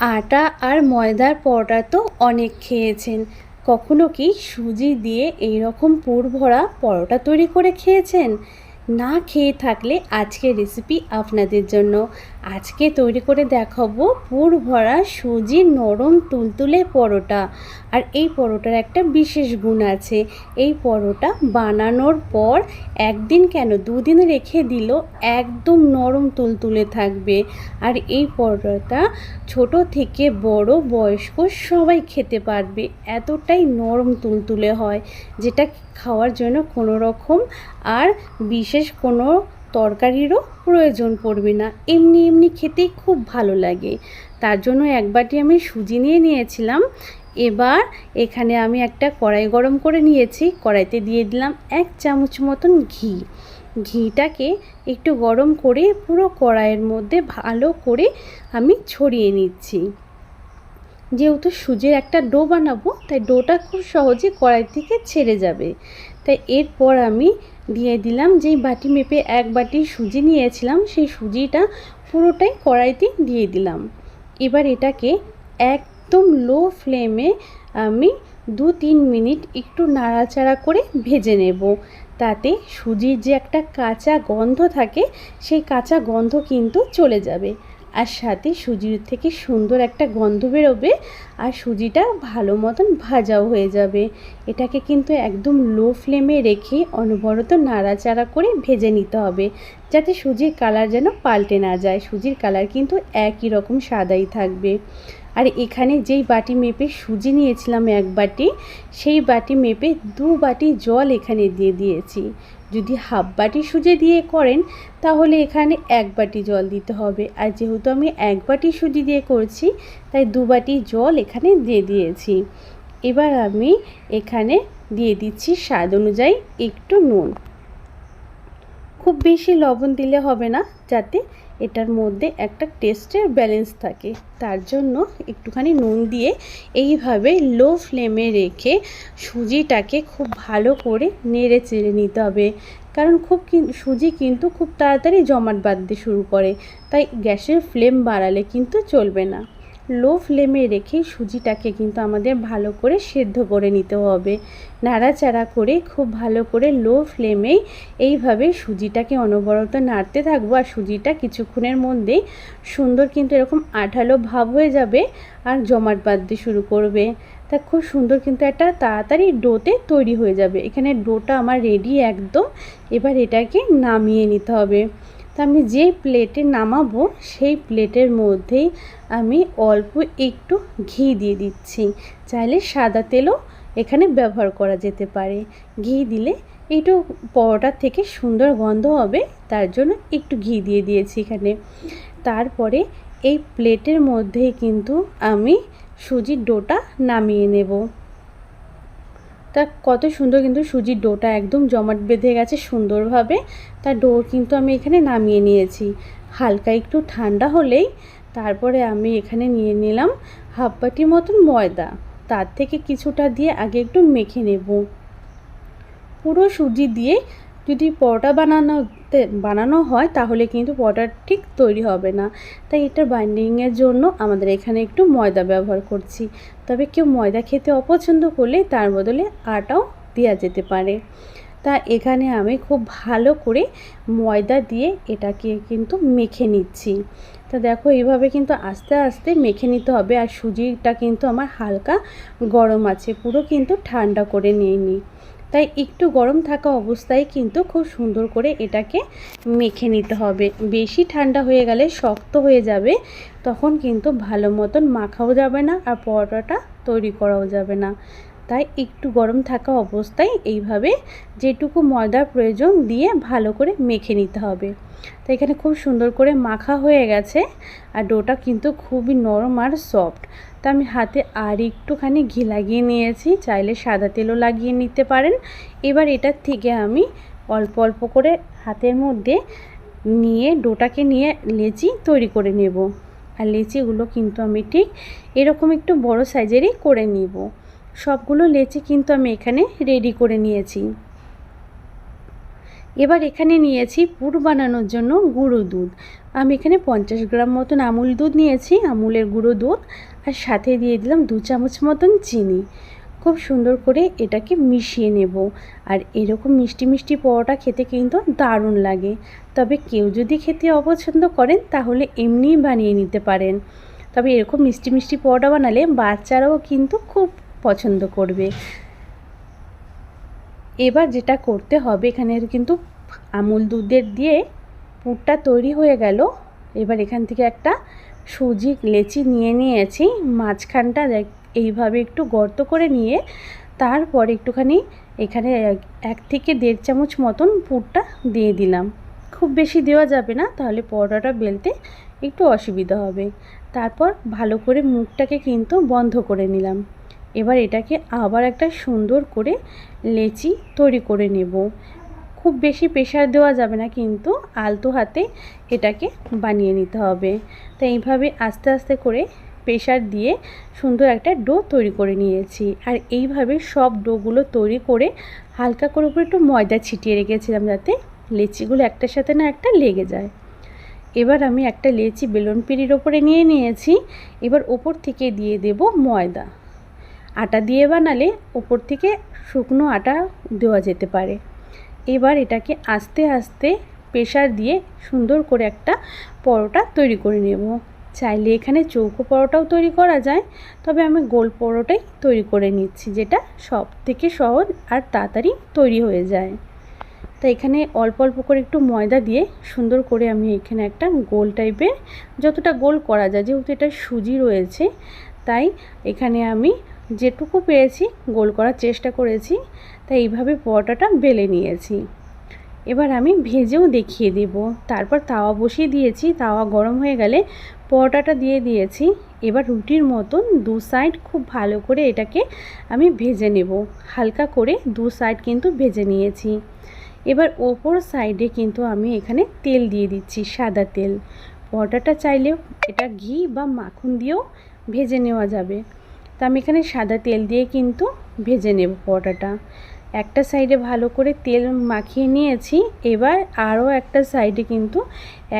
আটা আর ময়দার পরোটা তো অনেক খেয়েছেন। কখনো কি সুজি দিয়ে এই রকম পুর ভরা পরোটা তৈরি করে খেয়েছেন? না খেয়ে থাকলে আজকের রেসিপি আপনাদের জন্য। আজকে তৈরি করে দেখাবো পুর ভরা সুজির নরম তুলতুলে পরোটা। আর এই পরোটার একটা বিশেষ গুণ আছে, এই পরোটা বানানোর পর একদিন কেন দুদিন রেখে দিল একদম নরম তুলতুলে থাকবে। আর এই পরোটা ছোট থেকে বড় বয়স্ক সবাই খেতে পারবে, এতটাই নরম তুলতুলে হয়, যেটা খাওয়ার জন্য কোনো রকম আর বিশেষ কোনো তরকারিরও প্রয়োজন পড়বে না। এমনি এমনি খেতেই খুব ভালো লাগে। তার জন্য এক বাটি আমি সুজি নিয়ে নিয়েছিলাম। এবার এখানে আমি একটা কড়াই গরম করে নিয়েছি। কড়াইতে দিয়ে দিলাম এক চামচ মতন ঘি। ঘিটাকে একটু গরম করে পুরো কড়াইয়ের মধ্যে ভালো করে আমি ছড়িয়ে নিচ্ছি। যেহেতু সুজির একটা ডো বানাবো, তাই ডোটা খুব সহজে কড়াই থেকে ছেড়ে যাবে। তাই এরপর আমি দিয়ে দিলাম। যেই বাটি মেপে এক বাটি সুজি নিয়েছিলাম, সেই সুজিটা পুরোটাই কড়াইতে দিয়ে দিলাম। এবার এটাকে একদম লো ফ্লেমে আমি দু তিন মিনিট একটু নাড়াচাড়া করে ভেজে নেব। তাতে সুজির যে একটা কাঁচা গন্ধ থাকে, সেই কাঁচা গন্ধ কিন্তু চলে যাবে। আর সাথে সুজির থেকে সুন্দর একটা গন্ধ বেরোবে আর সুজিটা ভালো মতন ভাজাও হয়ে যাবে। এটাকে কিন্তু একদম লো ফ্লেমে রেখে অনবরত নাড়াচাড়া করে ভেজে নিতে হবে, যাতে সুজির কালার যেন পাল্টে না যায়। সুজির কালার কিন্তু একই রকম সাদাই থাকবে। আর এখানে যেই বাটি মেপে সুজি নিয়েছিলাম এক বাটি, সেই বাটি মেপে দু বাটি জল এখানে দিয়ে দিয়েছি। যদি হাফ বাটি সুজি দিয়ে করেন, তাহলে এখানে এক বাটি জল দিতে হবে। আর যেহেতু আমি এক বাটি সুজি দিয়ে করছি, তাই দু বাটি জল এখানে দিয়ে দিয়েছি। এবার আমি এখানে দিয়ে দিচ্ছি স্বাদ অনুযায়ী একটু নুন। খুব বেশি লবণ দিলে হবে না, যাতে এটার মধ্যে একটা টেস্টের ব্যালেন্স থাকে। তার জন্য একটুখানি নুন দিয়ে এইভাবে লো ফ্লেমে রেখে সুজিটাকে খুব ভালো করে নেড়ে চেড়ে নিতে হবে। কারণ খুব সুজি কিন্তু খুব তাড়াতাড়ি জমাট বাঁধতে শুরু করে। তাই গ্যাসের ফ্লেম বাড়ালে কিন্তু চলবে না। লো ফ্লেমে রেখে সুজিটাকে কিন্তু আমাদের ভালো করে সেদ্ধ করে নিতে হবে। নাড়াচাড়া করে খুব ভালো করে লো ফ্লেমেই এইভাবে সুজিটাকে অনবরত নাড়তে থাকব আর সুজিটা কিছুক্ষণের মধ্যেই সুন্দর কিন্তু এরকম আঠালো ভাব হয়ে যাবে আর জমাট বাঁধতে শুরু করবে। তা খুব সুন্দর কিন্তু একটা তাড়াতাড়ি ডোতে তৈরি হয়ে যাবে। এখানে ডোটা আমার রেডি একদম। এবার এটাকে নামিয়ে নিতে হবে। আমি যে প্লেটে নামাবো, সেই প্লেটের মধ্যেই আমি অল্প একটু ঘি দিয়ে দিচ্ছি। চাইলে সাদা তেলও এখানে ব্যবহার করা যেতে পারে। ঘি দিলে একটু পরোটার থেকে সুন্দর গন্ধ হবে, তার জন্য একটু ঘি দিয়ে দিয়েছি এখানে। তারপরে এই প্লেটের মধ্যে কিন্তু আমি সুজির ডোটা নামিয়ে নেব। তা কত সুন্দর কিন্তু সুজির ডোটা একদম জমাট বেঁধে গেছে সুন্দরভাবে। তার ডো কিন্তু আমি এখানে নামিয়ে নিয়েছি। হালকা একটু ঠান্ডা হলেই তারপরে আমি এখানে নিয়ে নিলাম হাফ বাটির মতন ময়দা। তার থেকে কিছুটা দিয়ে আগে একটু মেখে নেব। পুরো সুজি দিয়ে যদি পরোটা বানানোতে, বানানো হয়, তাহলে কিন্তু পরোটা ঠিক তৈরি হবে না। তাই এটা বাইন্ডিংয়ের জন্য আমাদের এখানে একটু ময়দা ব্যবহার করছি। তবে কেউ ময়দা খেতে অপছন্দ করলে তার বদলে আটাও দেওয়া যেতে পারে। তা এখানে আমি খুব ভালো করে ময়দা দিয়ে এটাকে কিন্তু মেখে নিচ্ছি। তা দেখো, এইভাবে কিন্তু আস্তে আস্তে মেখে নিতে হবে। আর সুজিটা কিন্তু আমার হালকা গরম আছে, পুরো কিন্তু ঠান্ডা করে নিয়ে নিই তাই একটু গরম থাকা অবস্থায় কিন্তু খুব সুন্দর করে এটাকে মেখে নিতে হবে। বেশি ঠান্ডা হয়ে গেলে শক্ত হয়ে যাবে, তখন কিন্তু ভালো মতন মাখাও যাবে না আর পরোটাটা তৈরি করাও যাবে না। তাই একটু গরম থাকা অবস্থায় এইভাবে যেটুকু ময়দার প্রয়োজন দিয়ে ভালো করে মেখে নিতে হবে। তো এখানে খুব সুন্দর করে মাখা হয়ে গেছে আর ডোটা কিন্তু খুবই নরম আর সফট। তো আমি হাতে আর একটুখানি ঘি লাগিয়ে নিয়েছি, চাইলে সাদা তেলও লাগিয়ে নিতে পারেন। এবার এটার থেকে আমি অল্প অল্প করে হাতের মধ্যে নিয়ে ডোটাকে নিয়ে লেচি তৈরি করে নেব। আর লেচিগুলো কিন্তু আমি ঠিক এরকম একটু বড় সাইজেরই করে নিব। সবগুলো লেচি কিন্তু আমি এখানে রেডি করে নিয়েছি। এবার এখানে নিয়েছি পুর বানানোর জন্য গুঁড়ো দুধ। আমি এখানে পঞ্চাশ গ্রাম মতন আমুল দুধ নিয়েছি, আমুলের গুঁড়ো দুধ, আর সাথে দিয়ে দিলাম দু চামচ মতন চিনি। খুব সুন্দর করে এটাকে মিশিয়ে নেব। আর এরকম মিষ্টি মিষ্টি পরোটা খেতে কিন্তু দারুণ লাগে। তবে কেউ যদি খেতে অপছন্দ করেন, তাহলে এমনিই বানিয়ে নিতে পারেন। তবে এরকম মিষ্টি মিষ্টি পরোটা বানালে বাচ্চারাও কিন্তু খুব পছন্দ করবে। এবার যেটা করতে হবে, এখানে কিন্তু আমুল দুধের দিয়ে পুরটা তৈরি হয়ে গেল। এবার এখান থেকে একটা সুজি, লেচি নিয়ে নিয়েছি। মাঝখানটা দেখ, এইভাবে একটু গর্ত করে নিয়ে তারপর একটুখানি এখানে এক থেকে দেড় চামচ মতন পুরটা দিয়ে দিলাম। খুব বেশি দেওয়া যাবে না, তাহলে পরোটাটা বেলতে একটু অসুবিধা হবে। তারপর ভালো করে মুখটাকে কিন্তু বন্ধ করে নিলাম। এবার এটাকে আবার একটা সুন্দর করে লেচি তৈরি করে নেব। খুব বেশি প্রেশার দেওয়া যাবে না, কিন্তু আলতো হাতে এটাকে বানিয়ে নিতে হবে। তো এইভাবে আস্তে আস্তে করে প্রেশার দিয়ে সুন্দর একটা ডো তৈরি করে নিয়েছি। আর এইভাবে সব ডোগুলো তৈরি করে হালকা করে উপরে একটু ময়দা ছিটিয়ে রেখেছিলাম যাতে লেচিগুলো একটার সাথে না একটা লেগে যায়। এবার আমি একটা লেচি বেলুন পিড়ির ওপরে নিয়ে নিয়েছি। এবার ওপর থেকে দিয়ে দেব ময়দা। আটা দিয়ে বানালে ওপর থেকে শুকনো আটা দেওয়া যেতে পারে। এবার এটাকে আস্তে আস্তে প্রেশার দিয়ে সুন্দর করে একটা পরোটা তৈরি করে নেব। চাইলে এখানে চৌকো পরোটাও তৈরি করা যায়, তবে আমি গোল পরোটাই তৈরি করে নিচ্ছি, যেটা সব থেকে সহজ আর তাড়াতাড়ি তৈরি হয়ে যায়। তো এখানে অল্প অল্প করে একটু ময়দা দিয়ে সুন্দর করে আমি এখানে একটা গোল টাইপের, যতটা গোল করা যায়, যেহেতু এটা সুজি রয়েছে, তাই এখানে আমি যেটুকু পেরেছি গোল করার চেষ্টা করেছি, তাই এইভাবে পরোটাটা বেলে নিয়েছি। এবার আমি ভেজেও দেখিয়ে দেব। তারপর তাওয়া বসিয়ে দিয়েছি। তাওয়া গরম হয়ে গেলে পরোটাটা দিয়ে দিয়েছি। এবার রুটির মতন দু সাইড খুব ভালো করে এটাকে আমি ভেজে নেব। হালকা করে দু সাইড কিন্তু ভেজে নিয়েছি। এবার ওপর সাইডে কিন্তু আমি এখানে তেল দিয়ে দিচ্ছি, সাদা তেল। পরোটাটা চাইলেও এটা ঘি বা মাখন দিয়েও ভেজে নেওয়া যাবে। তো আমি এখানে সাদা তেল দিয়ে কিন্তু ভেজে নেব পরোটাটা। একটা সাইডে ভালো করে তেল মাখিয়ে নিয়েছি, এবার আরও একটা সাইডে কিন্তু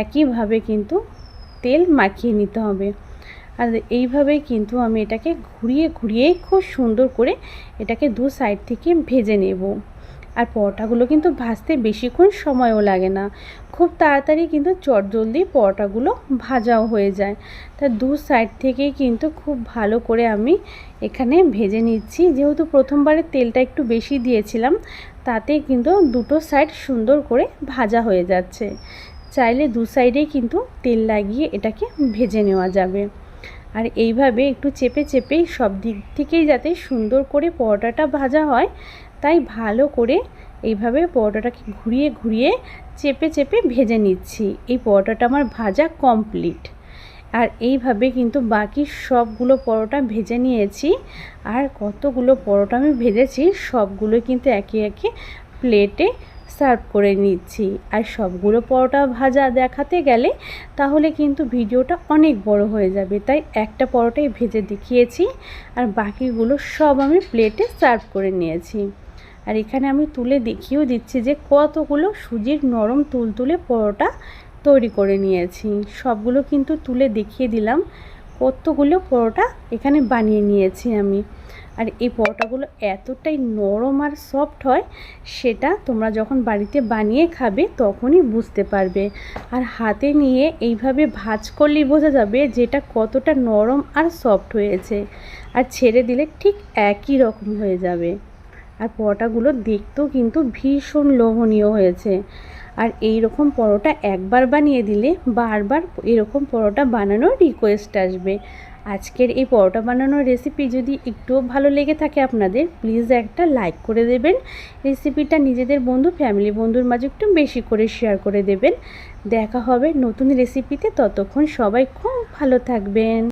একইভাবে কিন্তু তেল মাখিয়ে নিতে হবে। আর এইভাবে কিন্তু আমি এটাকে ঘুরিয়ে ঘুরিয়ে খুব সুন্দর করে এটাকে দু সাইড থেকে ভেজে নেব। আর পরোটাগুলো কিন্তু ভাজতে বেশিক্ষণ সময়ও লাগে না। খুব তাড়াতাড়ি কিন্তু চটজলদি পরোটাগুলো ভাজাও হয়ে যায়। তা দু সাইড থেকেই কিন্তু খুব ভালো করে আমি এখানে ভেজে নিচ্ছি। যেহেতু প্রথমবারে তেলটা একটু বেশি দিয়েছিলাম, তাতে কিন্তু দুটো সাইড সুন্দর করে ভাজা হয়ে যাচ্ছে। চাইলে দু সাইডেই কিন্তু তেল লাগিয়ে এটাকে ভেজে নেওয়া যাবে। আর এইভাবে একটু চেপে চেপে সব দিক থেকেই যাতে সুন্দর করে পরোটাটা ভাজা হয় তাই ভালো করে এইভাবে পরোটাটাকে ঘুরিয়ে ঘুরিয়ে চেপে চেপে ভেজে নিচ্ছি। এই পরোটাটা আমার ভাজা কমপ্লিট আর এইভাবে কিন্তু বাকি সবগুলো পরোটা ভেজে নিয়েছি। আর কতগুলো পরোটা আমি ভেজেছি, সবগুলো কিন্তু একে একে প্লেটে সার্ভ করে নিচ্ছি। আর সবগুলো পরোটা ভাজা দেখাতে গেলে তাহলে কিন্তু ভিডিওটা অনেক বড় হয়ে যাবে। তাই একটা পরোটাই ভেজে দেখিয়েছি। আর বাকিগুলো সব আমি প্লেটে সার্ভ করে নিয়েছি। আর এখানে আমি তুলে দেখিয়েও দিচ্ছি যে কতগুলো সুজির নরম তুলতুলে পরোটা তৈরি করে নিয়েছি। সবগুলো কিন্তু তুলে দেখিয়ে দিলাম কতগুলো পরোটা এখানে বানিয়ে নিয়েছি আমি। আর এই পরোটাগুলো এতটাই নরম আর সফট হয়, সেটা তোমরা যখন বাড়িতে বানিয়ে খাবে তখনই বুঝতে পারবে। আর হাতে নিয়ে এইভাবে ভাজ করলেই বোঝা যাবে যেটা কতটা নরম আর সফট হয়েছে। আর ছেড়ে দিলে ঠিক একই রকম হয়ে যাবে। আর পরোটাগুলো দেখতেও কিন্তু ভীষণ লোভনীয় হয়েছে। আর এই রকম পরোটা একবার বানিয়ে দিলে বারবার এরকম পরোটা বানানোর রিকোয়েস্ট আসবে। আজকের এই পরোটা বানানোর রেসিপি যদি একটুও ভালো লেগে থাকে আপনাদের প্লিজ একটা লাইক করে দেবেন। রেসিপিটা নিজেদের বন্ধু ফ্যামিলি বন্ধুর মাঝে একটু বেশি করে শেয়ার করে দেবেন। দেখা হবে নতুন রেসিপিতে ততক্ষণ সবাই খুব ভালো থাকবেন।